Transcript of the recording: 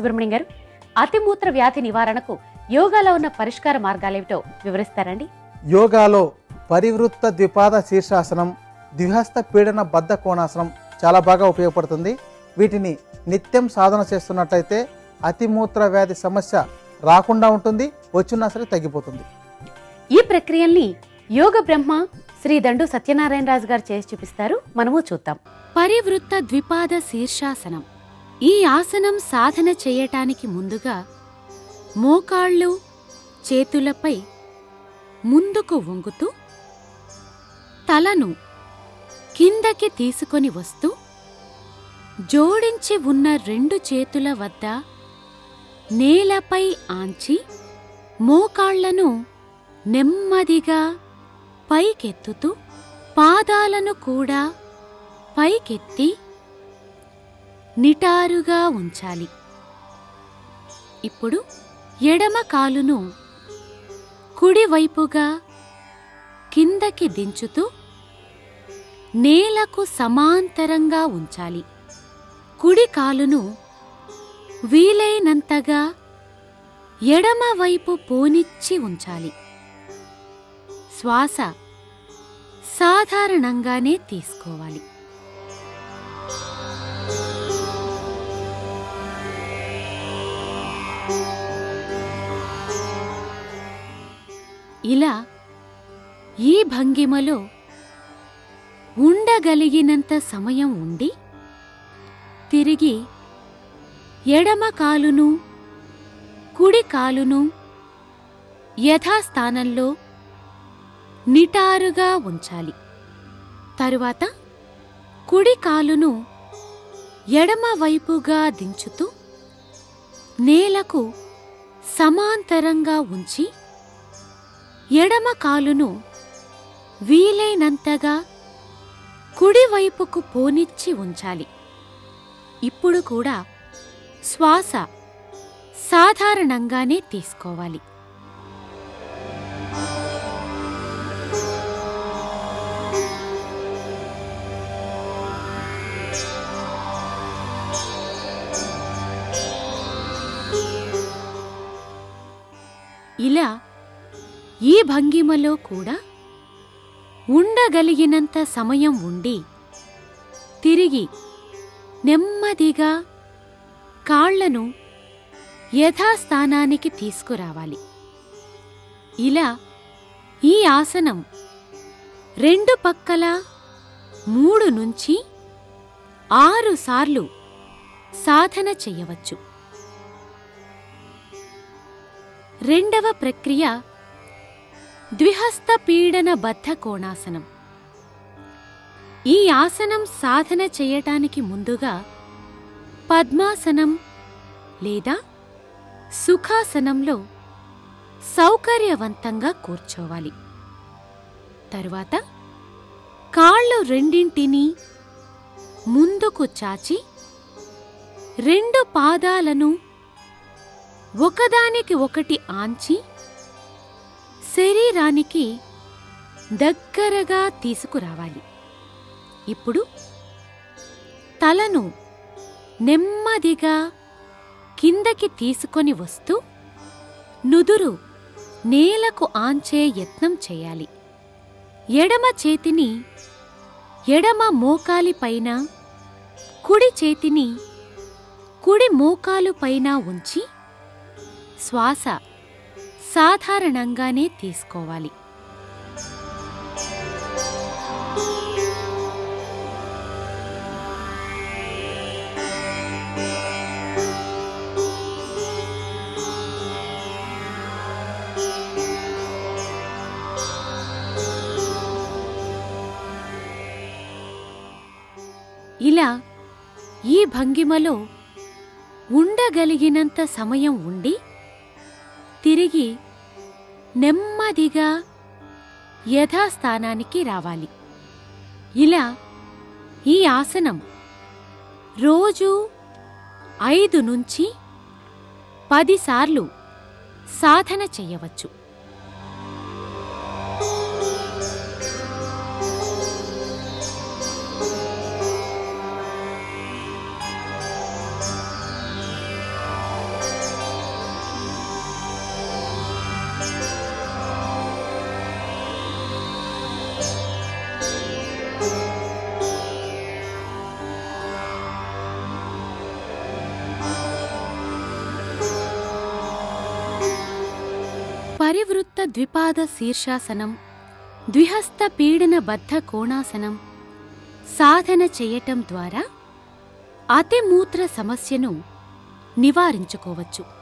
సుబ్రహ్మణ్యం గారు. అతిమూత్ర వ్యాధి నివారణకు యోగాలో ఉన్న పరిష్కార మార్గాలేమిటో వివరిస్తారండి. యోగాలో పరివృత్త ద్విపాద శీర్షాసనం ద్విహస్త పీడన బద్ధ కోణాసనం చాలా బాగా ఉపయోగపడుతుంది. వీటిని నిత్యం సాధన చేస్తున్నట్టయితే అతిమూత్ర వ్యాధి సమస్య రాకుండా ఉంటుంది వచ్చినా సరే తగ్గిపోతుంది. ఈ ప్రక్రియల్ని యోగ బ్రహ్మ శ్రీ దండు సత్యనారాయణ రాజు గారు చేసి చూపిస్తారు. మనము చూద్దాం. పరివృత్త ద్విపాద శీర్షాసనం. ఈ ఆసనం సాధన చేయటానికి ముందుగా మోకాళ్ళు చేతులపై ముందుకు వంగుతూ తలను కిందకి తీసుకొని వస్తూ జోడించి ఉన్న రెండు చేతుల వద్ద నేలపై ఆంచి మోకాళ్ళను నెమ్మదిగా పైకెత్తుతూ పాదాలను కూడా పైకెత్తి నిటారుగా ఉంచాలి. ఇప్పుడు ఎడమ కాలును కుడివైపుగా కిందకి దించుతూ నేలకు సమాంతరంగా ఉంచాలి. కుడి కాలును వీలైనంతగా ఎడమవైపు పోనిచ్చి ఉంచాలి. శ్వాస సాధారణంగానే తీసుకోవాలి. ఇలా ఈ భంగిమలో ఉండగలిగినంత సమయం ఉండి తిరిగి ఎడమ కాలును కుడి కాలును యథాస్థానంలో నిటారుగా ఉంచాలి. తరువాత కుడి కాలును ఎడమవైపుగా దించుతూ నేలకు సమాంతరంగా ఉంచి ఎడమ కాలును వీలైనంతగా కుడివైపుకు పోనిచ్చి ఉంచాలి. ఇప్పుడు కూడా శ్వాస సాధారణంగానే తీసుకోవాలి. ఇలా ఈ భంగిమలో కూడా ఉండగలిగినంత సమయం ఉండి తిరిగి నెమ్మదిగా కాళ్ళను యథాస్థానానికి తీసుకురావాలి. ఇలా ఈ ఆసనం రెండు పక్కల మూడు నుంచి ఆరు సార్లు సాధన చెయ్యవచ్చు రెండవ ప్రక్రియ ద్విహస్త పీడన బద్ధ కోణాసనం ఈ ఆసనం సాధన చేయటానికి ముందుగా పద్మాసనం లేదా సుఖాసనంలో సౌకర్యవంతంగా కూర్చోవాలి తరువాత కాళ్ళు రెండింటినీ ముందుకు చాచి రెండు పాదాలను ఒకదానికి ఒకటి ఆంచి శరీరానికి దగ్గరగా తీసుకురావాలి. ఇప్పుడు తలను నెమ్మదిగా కిందకి తీసుకొని వస్తూ నుదురు నేలకు ఆంచే యత్నం చేయాలి. ఎడమ చేతిని ఎడమ మోకాలి పైన కుడి చేతిని కుడి మోకాలు పైన ఉంచి శ్వాస సాధారణంగానే తీసుకోవాలి. ఇలా ఈ భంగిమలో ఉండగలిగినంత సమయం ఉండి తిరిగి నెమ్మదిగా యథాస్థానానికి రావాలి. ఇలా ఈ ఆసనం రోజు ఐదు నుంచి పదిసార్లు సాధన చేయవచ్చు. పరివృత్త ద్విపాద శీర్షాసనం ద్విహస్త పీడన బద్ధ కోణాసనం. సాధన చేయటం ద్వారా అతిమూత్ర సమస్యను నివారించుకోవచ్చు.